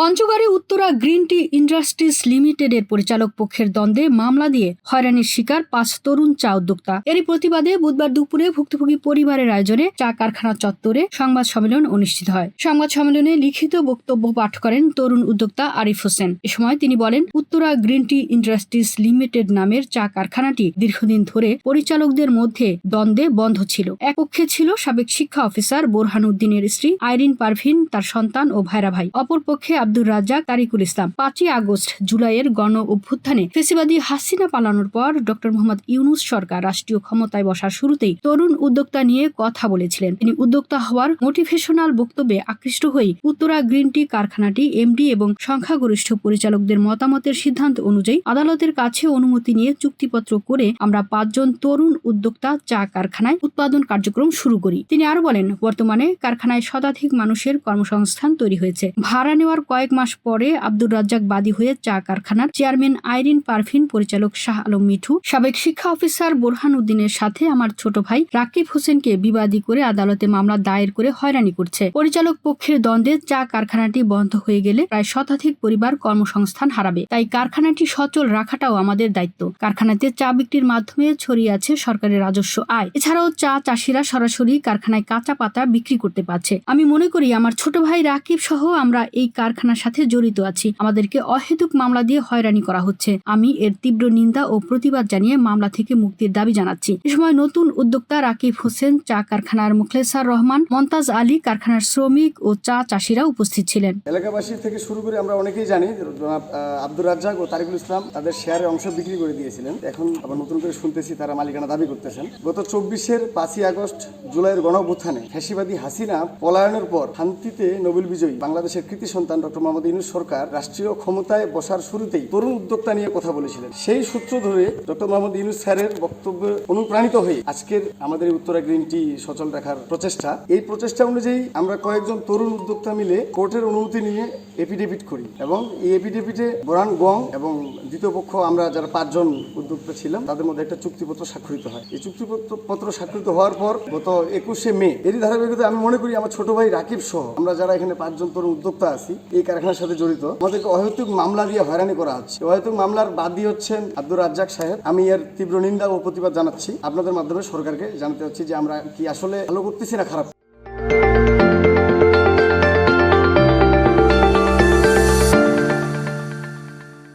পঞ্চগড়ে Uttara green tea industries লিমিটেডের পরিচালক পক্ষের দ্বন্দ্বে মামলা দিয়ে হয়রানির শিকার পাঁচ তরুণ চা উদ্যোক্তা। এরই প্রতিবাদে বুধবার দুপুরে ভুক্তভোগী পরিবারের আয়োজনে চা কারখানা চত্বরে সংবাদ সম্মেলন অনুষ্ঠিত হয়। সংবাদ সম্মেলনে লিখিত বক্তব্য পাঠ করেন তরুণ উদ্যোক্তা আরিফ হোসেন। এ সময় তিনি বলেন, Uttara green tea industries limited নামের চা কারখানাটি দীর্ঘদিন ধরে পরিচালকদের মধ্যে দ্বন্দ্বে বন্ধ ছিল। এক পক্ষে ছিল সাবেক শিক্ষা অফিসার বোরহান উদ্দিনের স্ত্রী আইরিন পারভিন, তার সন্তান ও ভাইরা ভাই। অপর পক্ষে আব্দুর রাজ্জাক তারিকুল ইসলাম। পাঁচই আগস্ট জুলাইয়ের গণ অভ্যুত্থানে ফেসিবাদী হাসিনা পালানোর পর ডক্টর মোহাম্মদ ইউনুস সরকার রাষ্ট্রীয় ক্ষমতায় বসার শুরুতেই তরুণ উদ্যোক্তা নিয়ে কথা বলেছিলেন। তিনি উদ্যোক্তা হওয়ার মোটিভেশনাল বক্তব্যে আকৃষ্ট হয়ে উত্তরা গ্রিন টি কারখানাটি, এমডি এবং সংখ্যাগরিষ্ঠ পরিচালকদের মতামতের সিদ্ধান্ত অনুযায়ী আদালতের কাছে অনুমতি নিয়ে চুক্তিপত্র করে আমরা পাঁচজন তরুণ উদ্যোক্তা চা কারখানায় উৎপাদন কার্যক্রম শুরু করি। তিনি আরও বলেন, বর্তমানে কারখানায় শতাধিক মানুষের কর্মসংস্থান তৈরি হয়েছে। ভাড়া নেওয়ার কয়েক মাস পরে আব্দুর রাজ্জাক বাদী হয়ে চা কারখানার চেয়ারম্যান আইরিন পারভিন, পরিচালক শাহ আলম মিঠু, সাবেক শিক্ষা অফিসার বোরহান উদ্দিনের সাথে আমার ছোট ভাই রাকিব হোসেনকে বিবাদী করে আদালতে মামলা দায়ের করে হয়রানি করছে। পরিচালক পক্ষের দ্বন্দ্বে চা কারখানাটি বন্ধ হয়ে গেলে প্রায় শতাধিক পরিবার কর্মসংস্থান হারাবে। তাই কারখানাটি সচল রাখাটাও আমাদের দায়িত্ব। কারখানাতে চা বিক্রির মাধ্যমে ছড়িয়ে আছে সরকারের রাজস্ব আয়। এছাড়াও চা চাষিরা সরাসরি কারখানায় কাঁচা পাতা বিক্রি করতে পারছে। আমি মনে করি আমার ছোট ভাই রাকিব সহ আমরা এই কারখানার সাথে জড়িত আছি। আমাদেরকে অহেতুক মামলা দিয়ে হয়রানি করা হচ্ছে। আমি এর তীব্র নিন্দা ও প্রতিবাদ জানিয়ে মামলা থেকে মুক্তির দাবি জানাচ্ছি। এ সময় নতুন উদ্যোক্তা রাকিব হোসেন, চা কারখানার মুখলেসার রহমান মন্তাজ আলী কারখানার শ্রমিক ও চা চাষিরা উপস্থিত ছিলেন। এলাকাবাসী থেকে শুরু করে আমরা অনেকেই জানি আব্দুর রাজ্জাক ও তারিকুল ইসলাম তাদের শেয়ারের অংশ বিক্রি করে দিয়েছিলেন। এখন আবার নতুন করে শুনতেছি তারা মালিকানা দাবি করতেছেন। গত চব্বিশের পাঁচই আগস্ট জুলাইয়ের গণঅভ্যুত্থানে ফ্যাসিবাদী হাসিনা পলায়নের পর শান্তিতে নোবেল বিজয়ী বাংলাদেশের কৃতি সন্তান ডক্টর মোহাম্মদ ইউনুস সরকার রাষ্ট্রীয় ক্ষমতায় বসার শুরুতেই তরুণ উদ্যোক্তা নিয়ে কথা বলেছিলেন। সেই সূত্র ধরে ডক্টর মোহাম্মদ ইউনুস স্যারের বক্তব্য অনুপ্রাণিত হয়ে আজকের আমাদের উত্তরা গ্রিন টি সচল রাখার প্রচেষ্টা, এই প্রচেষ্টা অনুযায়ী আমরা কয়েকজন তরুণ উদ্যোক্তা মিলে কোর্টের অনুমতি নিয়ে এফিডেভিট করি এবং এই এফিডেভিটে বরান গং এবং দ্বিতীয় পক্ষ আমরা যারা পাঁচজন উদ্যোক্তা ছিলাম, তাদের মধ্যে একটা চুক্তিপত্র স্বাক্ষরিত হয়। এই চুক্তিপত্র পত্র স্বাক্ষরিত হওয়ার পর গত একুশে মে, এরই ধারাবাহিকতা আমি মনে করি আমার ছোট ভাই রাকিব সহ আমরা যারা এখানে পাঁচজন তরুণ উদ্যোক্তা আছি এই কারখানার সাথে জড়িত। আমাদেরকে অহেতুক মামলা দিয়ে হয়রানি করা হচ্ছে। অহেতুক মামলার বাদী হচ্ছেন আব্দুর রাজ্জাক সাহেব। আমি এর তীব্র নিন্দা ও প্রতিবাদ জানাচ্ছি। আপনাদের মাধ্যমে সরকারকে জানাতে চাচ্ছি যে আমরা কি আসলে ভালো করতেছি না খারাপ